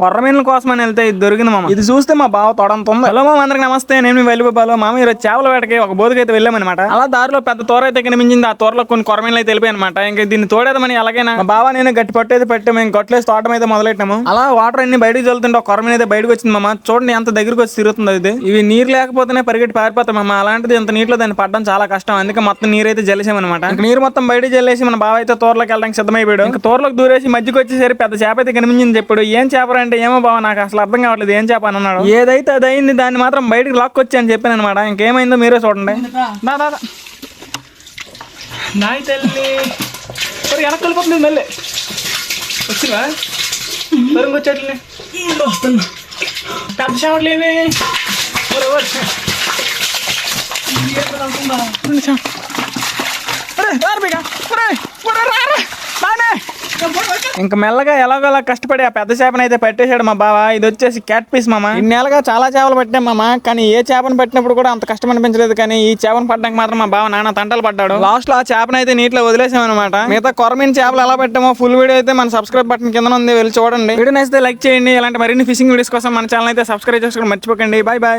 కొర్రమీనుల కోసం అని వెళ్తే ఇది దొరికింది మామ. ఇది చూస్తే మా బావ తొడంత ఉంది హలో మామ అందరికి నమస్తే నేను మీ వెళ్ళిపోబాలో మామ ఈరోజు చేపల వేటకి ఒక బోధకి అయితే వెళ్ళామన్నమాట. అలా దారిలో పెద్ద తోర అయితే కనిపించింది ఆ తోరలో కొన్ని కొరమీన్లు అయితే వెళ్ళిపోయి అనమాట ఇంకా దీన్ని తోడేదమని అలాగైనా మా బావ నేను గట్టి పట్టు అయితే పెట్టాము. మేము గట్లేసి తోటం అయితే మొదలెట్టాము. అలా వాటర్ అన్ని బయటకు చల్లుతుంటే ఒక కొరమీన్ అయితే బయటకు వచ్చింది మామ. చూడండి ఎంత దగ్గరికి వచ్చి తిరుగుతుంది ఇది ఇవి నీరు లేకపోతేనే పరిగెట్టి పారిపోతాం మామ. అలాంటిది ఇంత నీటిలో దాన్ని పడడం చాలా కష్టం. అందుకే మొత్తం నీరు అయితే జల్లేసామన్నమాట ఇంక నీరు మొత్తం బయటకు జల్లేసి మన బావ అయితే తోరలోకి వెళ్ళడానికి సిద్ధమైపోయాడు. ఇంకా తోరలోకి దూరేసి మధ్యకి వచ్చేసరి పెద్ద చేప అయితే కనిపించింది చెప్పాడు ఏం చేపరా అంటే ఏమో బావ నాకు అసలు అర్థం కావట్లేదు. ఏం చేప అని అన్నాడు. ఏదైతే అది అయింది దాన్ని మాత్రం బయటకు లాక్కొచ్చి అని చెప్పాను అనమాట ఇంకేమైందో మీరే చూడండి. దా, దా, దా. నాయ్ తల్లి. సరే వెనక్కి వెళ్ళిపోతుంది మళ్ళీ. వచ్చివా సరే వచ్చేట్లే పెద్ద చేప- ఒరే, రారు బిగా. ఒరే, రారు. నానే. ఇంక మెల్లగా ఎలాగోలా కష్టపడి ఆ పెద్ద చేపను అయితే పట్టేశాడు మా బావ. ఇది వచ్చేసి క్యాట్ పీస్ మామ. ఇన్నేళ్ళగా చాలా చేపలు పట్టాం మామ కానీ ఏ చేపను పట్టినప్పుడు కూడా అంత కష్టం అనిపించలేదు. కానీ ఈ చేపను పట్టడానికి మాత్రం మా బావ నాన్న తంటలు పడ్డాడు. లాస్ట్లో ఆ చేపను అయితే నీటిలో వదిలేసాం అనమాట మిగతా కొరమీన్ చేపలు ఎలా పెట్టామో ఫుల్ వీడియో అయితే మన సబ్స్క్రైబ్ బటన్ కింద ఉంది వెళ్ళి చూడండి. వీడియో నచ్చితే లైక్ చేయండి. ఇలాంటి మరిన్ని ఫిషింగ్ వీడియోస్ కోసం మన ఛానల్ అయితే సబ్స్క్రైబ్ చేసుకోవడం మర్చిపోకండి. Bye bye